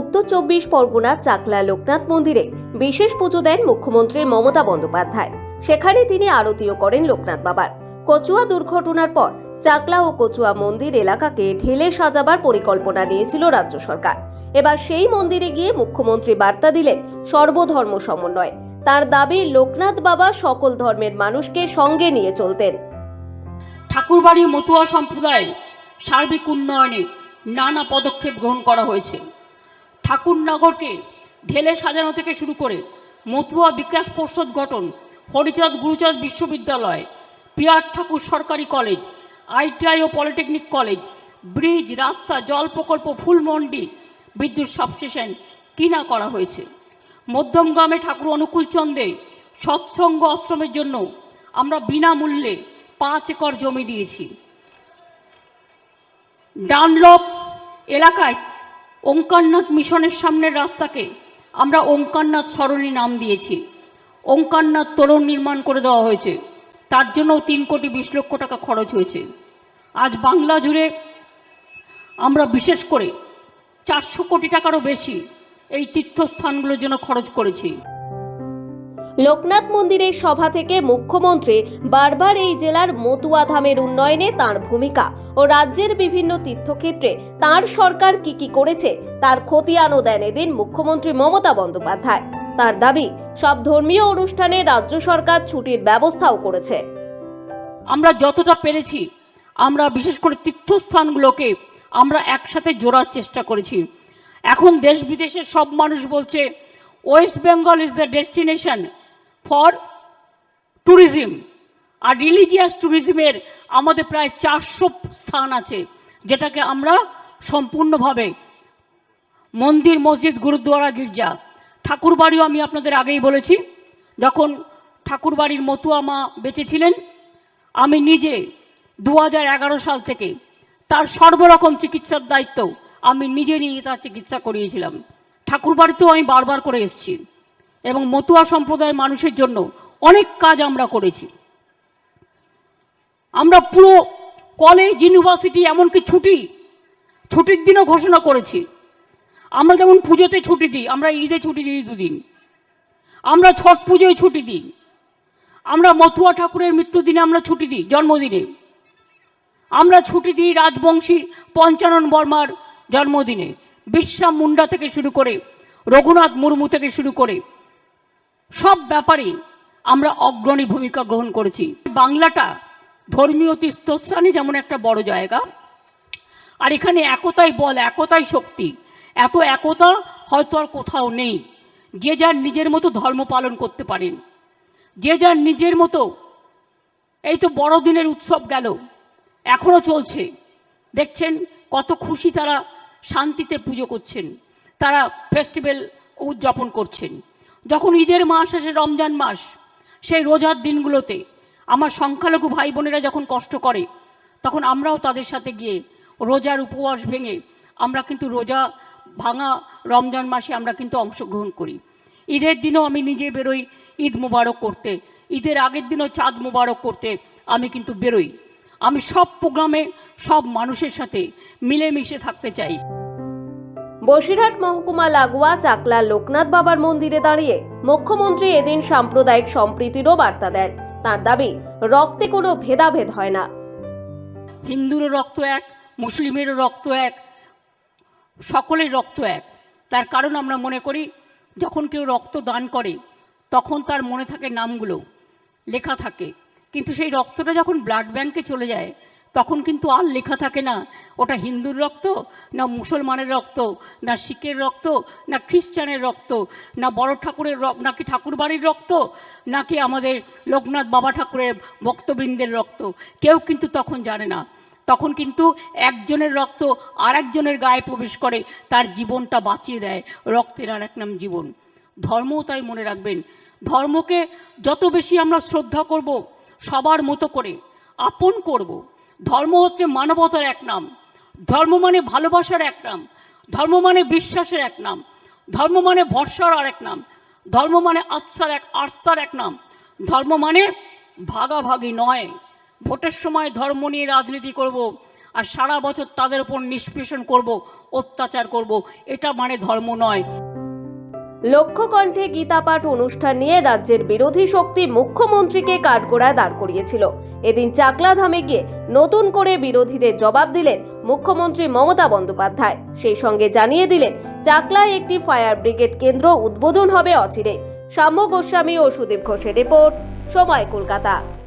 উত্তর চব্বিশ পরগনা চাকলা লোকনাথ মন্দিরে বিশেষ পুজো দেন মুখ্যমন্ত্রী মমতা বন্দ্যোপাধ্যায়। সেখানে তিনি আরতিও করেন লোকনাথ বাবার। কচুয়া দুর্ঘটনার পর চাকলা ও কচুয়া মন্দির এলাকাকে ঢেলে সাজাবার পরিকল্পনা নিয়েছিল রাজ্য সরকার। এবার সেই মন্দিরে গিয়ে মুখ্যমন্ত্রী বার্তা দিলেন সর্বধর্ম সমন্বয়। তার দাবি, লোকনাথ বাবা সকল ধর্মের মানুষকে সঙ্গে নিয়ে চলতেন। ঠাকুরবাড়ি মতুয়া সম্প্রদায়ের সার্বিক উন্নয়নে নানা পদক্ষেপ গ্রহণ করা হয়েছে। ঠাকুরনগরকে ঢেলে সাজানো থেকে শুরু করে মতুয়া বিকাশ পর্ষদ গঠন, হরিচাঁদ গুরুচাঁদ বিশ্ববিদ্যালয়, পিয়ার ঠাকুর সরকারি কলেজ, আইটিআই ও পলিটেকনিক কলেজ, ব্রিজ, রাস্তা, জল প্রকল্প ফুলমন্ডি বিদ্যুৎ সাবস্টেশন কিনা করা হয়েছে। মধ্যমগ্রামে ঠাকুর অনুকূল চন্দ্রে সৎসঙ্গ আশ্রমের জন্য আমরা বিনামূল্যে পাঁচ একর জমি দিয়েছি। ডানলপ এলাকায় ওঙ্কারনাথ মিশনের সামনের রাস্তাকে আমরা ওঙ্কারনাথ সরণী নাম দিয়েছি। ওঙ্কারনাথ তোরণ নির্মাণ করে দেওয়া হয়েছে। তার জন্য তিন কোটি বিশ লক্ষ টাকা খরচ হয়েছে। আজ বাংলা জুড়ে আমরা বিশেষ করে চারশো কোটি টাকারও বেশি এই তীর্থস্থানগুলোর জন্য খরচ করেছি। লোকনাথ মন্দিরের সভা থেকে মুখ্যমন্ত্রী বারবার এই জেলার মতুয়া ধামের উন্নয়নে তার ভূমিকা ও রাজ্যের বিভিন্ন তীর্থক্ষেত্রে তার সরকার কি কি করেছে, তার খতিয়ানও দেন এদিন মুখ্যমন্ত্রী মমতা বন্দ্যোপাধ্যায়। তার দাবি, সব ধর্মীয় অনুষ্ঠানে রাজ্য সরকার ছুটির ব্যবস্থাও করেছে। আমরা যতটা পেরেছি, আমরা বিশেষ করে তীর্থস্থানগুলোকে আমরা একসাথে জোড়ার চেষ্টা করেছি। এখন দেশ বিদেশের সব মানুষ বলছে West Bengal is the destination for tourism R religious ট্যুরিজমের আমাদের প্রায় চারশো স্থান আছে, যেটাকে আমরা সম্পূর্ণভাবে মন্দির, মসজিদ, গুরুদ্বারা, গির্জা। ঠাকুরবাড়িও আমি আপনাদের আগেই বলেছি, যখন ঠাকুরবাড়ির মতুয়া মা বেঁচে ছিলেন আমি নিজে দু হাজার এগারো সাল থেকে তার সর্বরকম চিকিৎসার দায়িত্ব আমি নিজে নিয়ে তার চিকিৎসা করিয়েছিলাম। ঠাকুরবাড়িতেও আমি বারবার করে এসেছি। এবং মতুয়া সম্প্রদায়ের মানুষের জন্য অনেক কাজ আমরা করেছি। আমরা পুরো কলেজ, ইউনিভার্সিটি, এমনকি ছুটি, ছুটির দিনও ঘোষণা করেছি। আমরা যেমন পুজোতে ছুটি দিই, আমরা ঈদে ছুটি দিই দুদিন। আমরা ছট পুজোয় ছুটি দিই। আমরা মথুয়া ঠাকুরের মৃত্যুদিনে আমরা ছুটি দিই, জন্মদিনে। আমরা ছুটি দিই রাজবংশী পঞ্চানন বর্মার জন্মদিনে। বিশ্রাম মুন্ডা থেকে শুরু করে রঘুনাথ মুর্মু থেকে শুরু করে সব ব্যাপারে আমরা অগ্রণী ভূমিকা গ্রহণ করেছি। বাংলাটা ধর্মীয় তীর্থস্থানে যেমন একটা বড় জায়গা, আর এখানে একতাই বল, একতাই শক্তি। এত একতা হয়তো আর কোথাও নেই। যে যার নিজের মতো ধর্ম পালন করতে পারেন। যে যার নিজের মতো এই তো বড়দিনের উৎসব গেল এখনও চলছে। দেখছেন কত খুশি তারা শান্তিতে পুজো করছেন, তারা ফেস্টিভ্যাল উদযাপন করছেন। যখন ঈদের মাস আসে, রমজান মাস, সেই রোজার দিনগুলোতে আমার সংখ্যালঘু ভাই বোনেরা যখন কষ্ট করে, তখন আমরাও তাদের সাথে গিয়ে রোজার উপবাস ভেঙে আমরা কিন্তু রোজা ভাঙা রমজান মাসে আমরা কিন্তু অংশগ্রহণ করি। ঈদের দিনও আমি নিজে বেরোই ঈদ মোবারক করতে, ঈদের আগের দিনও চাঁদ মোবারক করতে আমি কিন্তু বেরোই। আমি সব প্রোগ্রামে সব মানুষের সাথে মিলেমিশে থাকতে চাই। বসিরহাট মহকুমা লাগোয়া চাকলা লোকনাথ বাবার মন্দিরে দাঁড়িয়ে মুখ্যমন্ত্রী এদিন সাম্প্রদায়িক সম্প্রীতিরও বার্তা দেন। তার দাবি, রক্তে কোনো ভেদাভেদ হয় না। হিন্দুরও রক্ত এক, মুসলিমেরও রক্ত এক, সকলের রক্ত এক। তার কারণ আমরা মনে করি, যখন কেউ রক্ত দান করে, তখন তার মনে থাকে নামগুলো, লেখা থাকে। কিন্তু সেই রক্তটা যখন ব্লাড ব্যাংকে চলে যায় তখন কিন্তু আর লেখা থাকে না। ওটা হিন্দুর রক্ত, না মুসলমানের রক্ত, না শিখের রক্ত, না খ্রিস্টানের রক্ত, না বড় ঠাকুরের নাকি ঠাকুরবাড়ির রক্ত নাকি আমাদের লোকনাথ বাবা ঠাকুরের ভক্তবৃন্দের রক্ত। কেউ কিন্তু তখন জানে না। তখন কিন্তু একজনের রক্ত আর একজনের গায়ে প্রবেশ করে, তার জীবনটা বাঁচিয়ে দেয় রক্তের আর এক নাম জীবন। ধর্মও তাই মনে রাখবেন। ধর্মকে যত বেশি আমরা শ্রদ্ধা করব, সবার মতো করে আপন করব ধর্ম হচ্ছে মানবতার এক নাম। ধর্ম মানে ভালোবাসার এক নাম। ধর্ম মানে বিশ্বাসের এক নাম। ধর্ম মানে ভরসার আর এক নাম। ধর্ম মানে আত্মার এক আস্থার এক নাম। ধর্ম মানে ভাগাভাগি নয়। ভোটের সময় ধর্ম নিয়ে রাজনীতি করব আর সারা বছর তাদের উপর নিষ্পেষণ করব, অত্যাচার করব। এটা মানে ধর্ম নয়। লক্ষ্যকণ্ঠে গীতাপাঠ অনুষ্ঠান নিয়ে রাজ্যের বিরোধী শক্তি মুখ্যমন্ত্রীকে কাঠগোড়ায় দাঁড় করিয়েছিল। এদিন চাকলা ধামে গিয়ে নতুন করে বিরোধীদের জবাব দিলেন মুখ্যমন্ত্রী মমতা বন্দ্যোপাধ্যায়। সেই সঙ্গে জানিয়ে দিলেন, চাকলায় একটি ফায়ার ব্রিগেড কেন্দ্র উদ্বোধন হবে অচিরে। সাম্য গোস্বামী ও সুদীপ ঘোষের রিপোর্ট, সময় কলকাতা।